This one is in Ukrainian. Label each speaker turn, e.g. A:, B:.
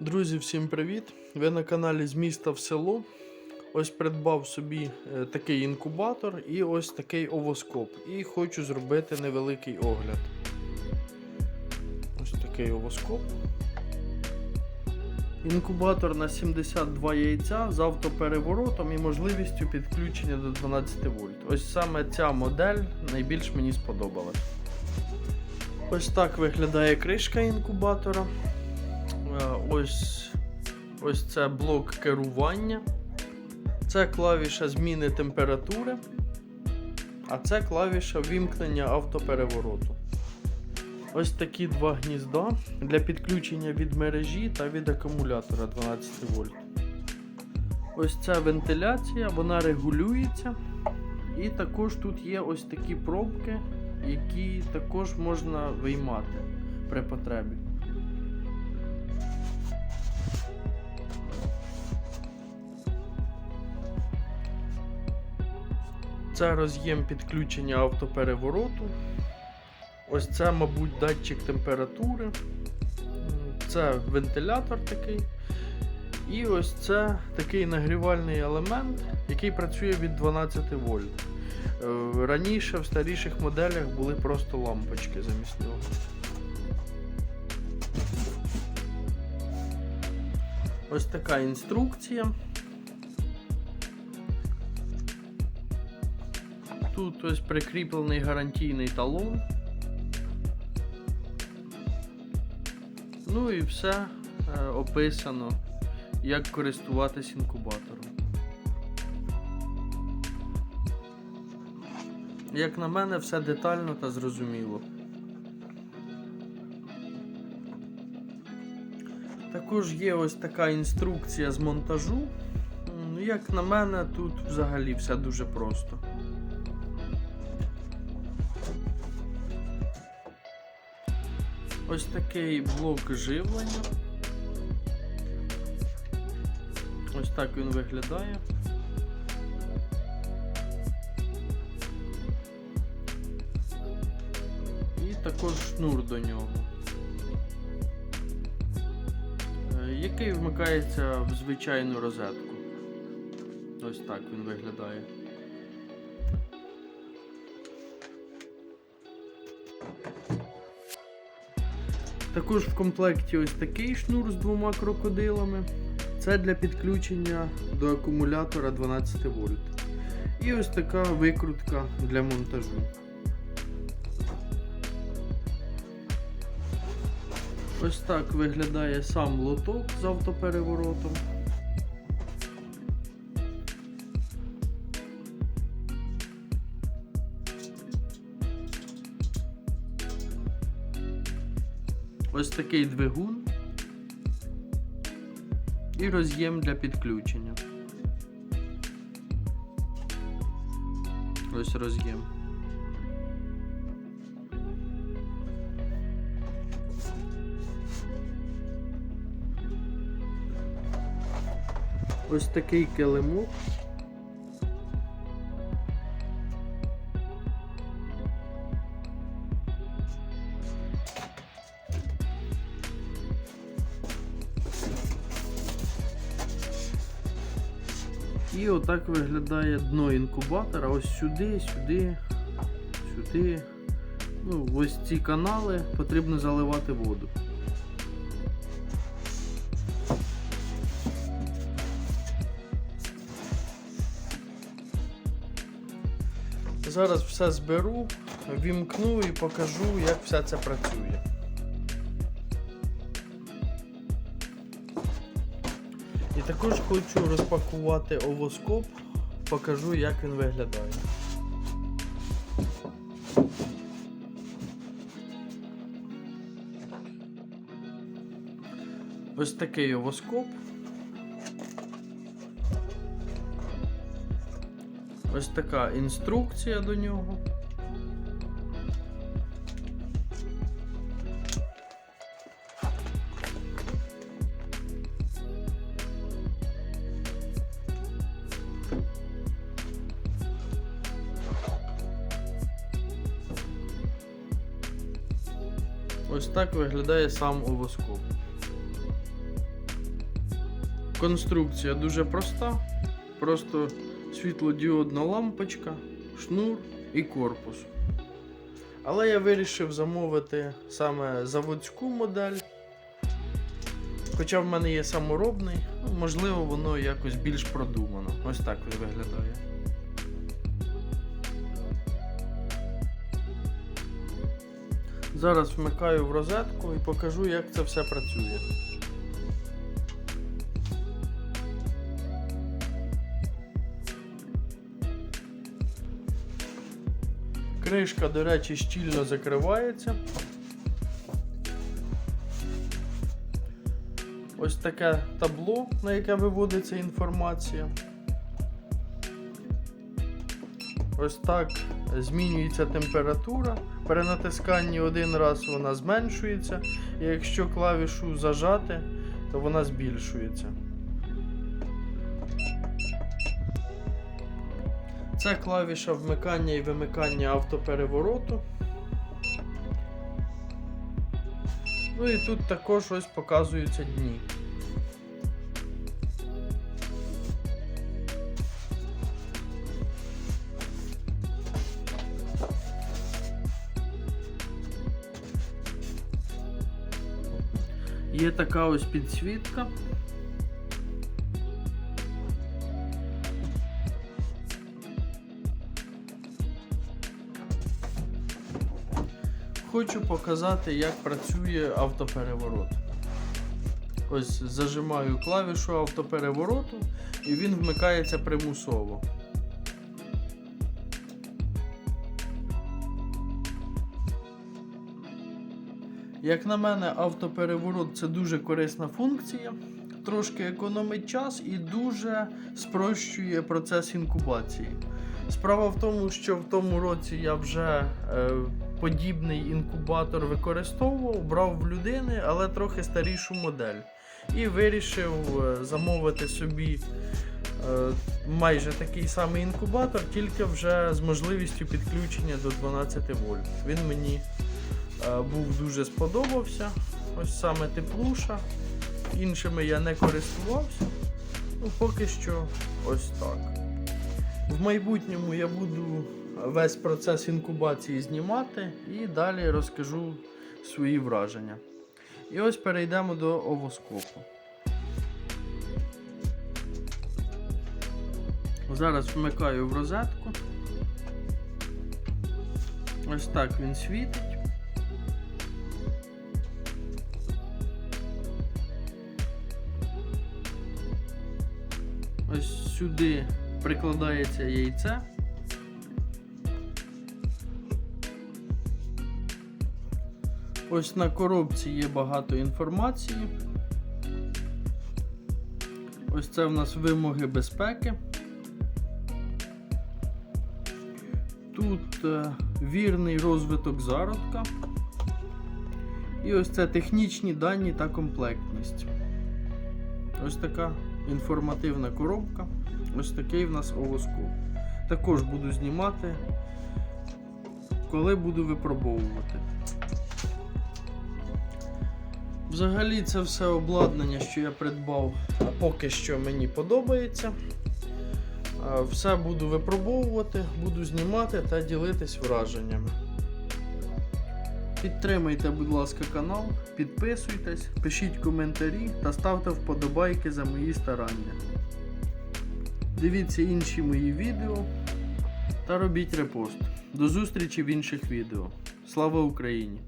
A: Друзі, всім привіт! Ви на каналі з міста в село. Ось придбав собі е, такий інкубатор і ось такий овоскоп. І хочу зробити невеликий огляд. Ось такий овоскоп. Інкубатор на 72 яйця з автопереворотом і можливістю підключення до 12 вольт. Ось саме ця модель найбільш мені сподобалась. Ось так виглядає кришка інкубатора. Ось, ось це блок керування. Це клавіша зміни температури. А це клавіша вімкнення автоперевороту. Ось такі два гнізда для підключення від мережі та від акумулятора 12 вольт. Ось ця вентиляція, вона регулюється. І також тут є ось такі пробки, які також можна виймати при потребі. Це роз'єм підключення автоперевороту. Ось це, мабуть, датчик температури. Це вентилятор такий. І ось це такий нагрівальний елемент, який працює від 12 вольт. Е, Раніше в старіших моделях були просто лампочки замість нього. Ось така інструкція. Тут ось прикріплений гарантійний талон. Ну і все е, описано, як користуватись інкубатором. Як на мене, все детально та зрозуміло. Також є ось така інструкція з монтажу. Як на мене, тут взагалі все дуже просто. Ось такий блок живлення. Ось так він виглядає. І також шнур до нього. Е, Який вмикається в звичайну розетку. Ось так він виглядає. Також в комплекті ось такий шнур з двома крокодилами. Це для підключення до акумулятора 12 вольт. І ось така викрутка для монтажу. Ось так виглядає сам лоток з автопереворотом. Ось такий двигун і роз'єм для підключення. Ось роз'єм. Ось такий килимок. І отак виглядає дно інкубатора. Ось сюди, сюди, сюди. Ну, ось ці канали потрібно заливати воду. Зараз все зберу, вімкну і покажу, як все це працює. Також хочу розпакувати овоскоп, покажу, як він виглядає. Ось такий овоскоп. Ось така інструкція до нього. Ось так виглядає сам овоскоп. Конструкція дуже проста. Просто світлодіодна лампочка, шнур і корпус. Але я вирішив замовити саме заводську модель. Хоча в мене є саморобний, ну, можливо, воно якось більш продумано. Ось так виглядає. Зараз вмикаю в розетку і покажу, як це все працює. Кришка, до речі, щільно закривається. Ось таке табло, на яке виводиться інформація. Ось так змінюється температура. При натисканні один раз вона зменшується, і якщо клавішу зажати, то вона збільшується. Це клавіша вмикання і вимикання автоперевороту. Ну і тут також ось показуються дні. Є така ось підсвітка. Хочу показати, як працює автопереворот. Ось зажимаю клавішу автоперевороту і він вмикається примусово. Як на мене, автопереворот це дуже корисна функція, трошки економить час і дуже спрощує процес інкубації. Справа в тому, що в тому році я вже е, подібний інкубатор використовував, брав в людини, але трохи старішу модель. І вирішив е, замовити собі е, майже такий самий інкубатор, тільки вже з можливістю підключення до 12 вольт. Він мені був дуже сподобався. Ось саме теплуша. Іншими я не користувався. Ну, поки що ось так. В майбутньому я буду весь процес інкубації знімати і далі розкажу свої враження. І ось перейдемо до овоскопу. Зараз вмикаю в розетку. Ось так він світить. Сюди прикладається яйце. Ось на коробці є багато інформації. Ось це в нас вимоги безпеки. Тут е, вірний розвиток зародка. І ось це технічні дані та комплектність. Ось така інформативна коробка. Ось такий в нас овоскоп. Також буду знімати, коли буду випробовувати. Взагалі це все обладнання, що я придбав, поки що мені подобається. Все буду випробовувати, буду знімати та ділитись враженнями. Підтримайте, будь ласка, канал, підписуйтесь, пишіть коментарі та ставте вподобайки за мої старання. Дивіться інші мої відео та робіть репост. До зустрічі в інших відео. Слава Україні!